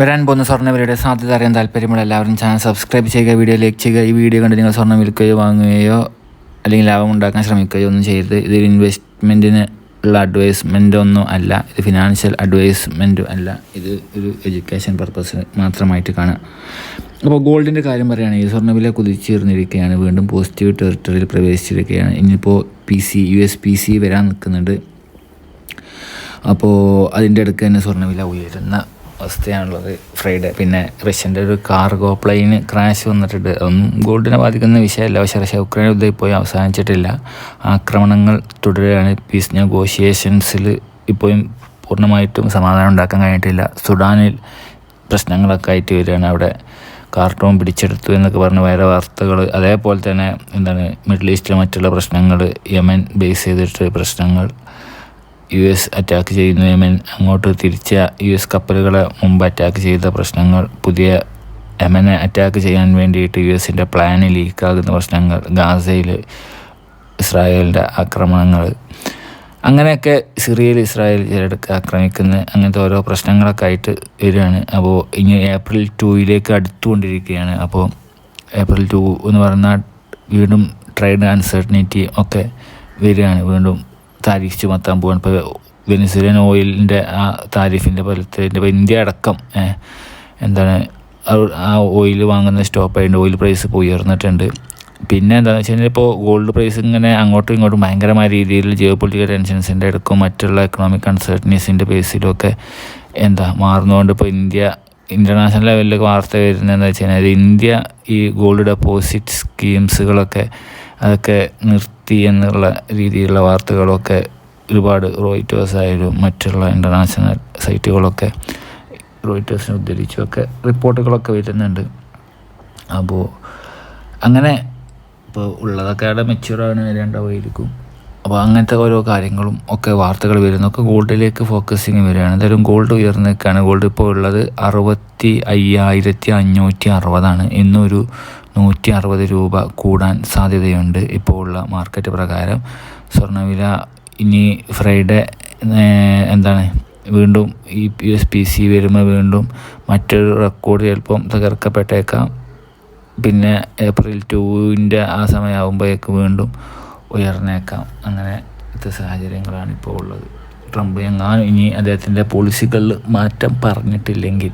വരാൻ പോകുന്ന സ്വർണവിലയുടെ സാധ്യത അറിയാൻ താല്പര്യമുള്ള എല്ലാവരും ചാനൽ സബ്സ്ക്രൈബ് ചെയ്യുക വീഡിയോ ലൈക്ക് ചെയ്യുക ഈ വീഡിയോ കണ്ട് നിങ്ങൾ സ്വർണം വിൽക്കുകയോ വാങ്ങുകയോ അല്ലെങ്കിൽ ലാഭം ഉണ്ടാക്കാൻ ശ്രമിക്കുകയോ ഒന്നും ചെയ്യരുത്. ഇതൊരു ഇൻവെസ്റ്റ്മെന്റിന് ഉള്ള അഡ്വൈസ്മെന്റ് ഒന്നും അല്ല. ഇത് ഫിനാൻഷ്യൽ അഡ്വൈസ്മെന്റും അല്ല. ഇത് ഒരു എഡ്യൂക്കേഷൻ പർപ്പസ് മാത്രമായിട്ട് കാണുക. അപ്പോൾ ഗോൾഡിന്റെ കാര്യം പറയുകയാണെങ്കിൽ സ്വർണവില കുതിച്ചുയർന്നിരിക്കുകയാണ്. വീണ്ടും പോസിറ്റീവ് ടെറിട്ടറിയിൽ പ്രവേശിച്ചിരിക്കുകയാണ്. ഇനിയിപ്പോൾ P C U S P C വരാൻ നിൽക്കുന്നുണ്ട്. അപ്പോൾ അതിന്റെ അടുക്ക് തന്നെ സ്വർണവില ഉയരുന്ന അവസ്ഥയാണുള്ളത്. ഫ്രൈഡേ. പിന്നെ റഷ്യന്റെ ഒരു കാർഗോ പ്ലെയിന് ക്രാഷ് വന്നിട്ടുണ്ട്. അതൊന്നും ഗോൾഡിനെ ബാധിക്കുന്ന വിഷയമല്ല. പക്ഷേ റഷ്യ ഉക്രൈൻ യുദ്ധം ഇപ്പോൾ അവസാനിച്ചിട്ടില്ല. ആക്രമണങ്ങൾ തുടരുകയാണ്. പീസ് നെഗോഷിയേഷൻസിൽ ഇപ്പോഴും പൂർണമായിട്ടും സമാധാനം ഉണ്ടാക്കാൻ കഴിഞ്ഞിട്ടില്ല. സുഡാനിൽ പ്രശ്നങ്ങളൊക്കെ ആയിട്ട് വരികയാണ്. അവിടെ കാർട്ടൂൺ പിടിച്ചെടുത്തു എന്നൊക്കെ പറഞ്ഞ് വേറെ വാർത്തകൾ. അതേപോലെ തന്നെ എന്താണ് മിഡിൽ ഈസ്റ്റിലെ മറ്റുള്ള പ്രശ്നങ്ങൾ യമൻ ബേസ് ചെയ്തിട്ട് പ്രശ്നങ്ങൾ. യു എസ് അറ്റാക്ക് ചെയ്യുന്ന യമൻ അങ്ങോട്ട് തിരിച്ച യു എസ് കപ്പലുകളെ മുമ്പ് അറ്റാക്ക് ചെയ്ത പ്രശ്നങ്ങൾ പുതിയ യമനെ അറ്റാക്ക് ചെയ്യാൻ വേണ്ടിയിട്ട് യു എസിന്റെ പ്ലാന് ലീക്കാകുന്ന പ്രശ്നങ്ങൾ ഗാസയിൽ ഇസ്രായേലിന്റെ ആക്രമണങ്ങൾ. അങ്ങനെയൊക്കെ സിറിയയിൽ ഇസ്രായേൽ ചിലടക്ക് ആക്രമിക്കുന്ന അങ്ങനത്തെ ഓരോ പ്രശ്നങ്ങളൊക്കെ ആയിട്ട് വരികയാണ്. അപ്പോൾ ഇനി ഏപ്രിൽ ടൂയിലേക്ക് അടുത്തുകൊണ്ടിരിക്കുകയാണ്. അപ്പോൾ ഏപ്രിൽ ടു എന്ന് പറഞ്ഞാൽ വീണ്ടും ട്രേഡ് അൺസർട്ടനിറ്റി ഒക്കെ വരികയാണ്. വീണ്ടും താരിഫ് ചുമത്താൻ പോവാണ് ഇപ്പോൾ വെനിസുലൻ ഓയിലിന്റെ ആ താരിഫിന്റെ പോലത്തെ ഇപ്പോൾ ഇന്ത്യ അടക്കം എന്താണ് ആ ഓയിൽ വാങ്ങുന്ന സ്റ്റോപ്പായിട്ട് ഓയിൽ പ്രൈസ് പോയി ഉയർന്നിട്ടുണ്ട്. പിന്നെ എന്താണെന്ന് വെച്ച് കഴിഞ്ഞാൽ ഇപ്പോൾ ഗോൾഡ് പ്രൈസ് ഇങ്ങനെ അങ്ങോട്ടും ഇങ്ങോട്ടും ഭയങ്കരമായ രീതിയിൽ ജിയോ പൊളിറ്റിക്കൽ ടെൻഷൻസിന്റെ അടുക്കും മറ്റുള്ള എക്കണോമിക് അൺസർട്ടനീസിന്റെ ബേസിലൊക്കെ എന്താ മാറുന്നതുകൊണ്ട് ഇപ്പോൾ ഇന്ത്യ ഇന്റർനാഷണൽ ലെവലിലൊക്കെ വാർത്ത വരുന്നതെന്ന് വെച്ച് കഴിഞ്ഞാൽ ഇന്ത്യ ഈ ഗോൾഡ് ഡെപ്പോസിറ്റ് സ്കീംസുകളൊക്കെ അതൊക്കെ നിർത്തി എന്നുള്ള രീതിയിലുള്ള വാർത്തകളൊക്കെ ഒരുപാട് റോയിറ്റേഴ്സ് ആയാലും മറ്റുള്ള ഇന്റർനാഷണൽ സൈറ്റുകളൊക്കെ റോയിറ്റേഴ്സിനെ ഉദ്ധരിച്ചുമൊക്കെ റിപ്പോർട്ടുകളൊക്കെ വരുന്നുണ്ട്. അപ്പോൾ അങ്ങനെ ഇപ്പോൾ ഉള്ളതൊക്കെ അവിടെ മെച്യൂറാണ് വരേണ്ടവായിരിക്കും അപ്പോൾ അങ്ങനത്തെ ഓരോ കാര്യങ്ങളും ഒക്കെ വാർത്തകൾ വരുന്നൊക്കെ ഗോൾഡിലേക്ക് ഫോക്കസിങ് വരികയാണ്. എന്തായാലും ഗോൾഡ് ഉയർന്നേക്കാണ് ഗോൾഡ് ഇപ്പോൾ ഉള്ളത് അറുപത്തി അയ്യായിരത്തി അഞ്ഞൂറ്റി അറുപതാണ്. ഇന്നൊരു നൂറ്റി അറുപത് രൂപ കൂടാൻ സാധ്യതയുണ്ട് ഇപ്പോൾ ഉള്ള മാർക്കറ്റ് പ്രകാരം. സ്വർണവില ഇനി ഫ്രൈഡേ എന്താണ്? വീണ്ടും ഈ യു എസ് പി സി വരുമ്പോൾ വീണ്ടും മറ്റൊരു റെക്കോർഡ് ചിലപ്പം തകർക്കപ്പെട്ടേക്കാം. പിന്നെ ഏപ്രിൽ ടൂവിന്റെ ആ സമയമാകുമ്പോഴേക്ക് വീണ്ടും ഉയർന്നേക്കാം. അങ്ങനെ ഇത്തെ സാഹചര്യങ്ങളാണ് ഇപ്പോൾ ഉള്ളത്. ട്രംപ് എങ്ങാനും ഇനി അദ്ദേഹത്തിന്റെ പോളിസികളിൽ മാറ്റം പറഞ്ഞിട്ടില്ലെങ്കിൽ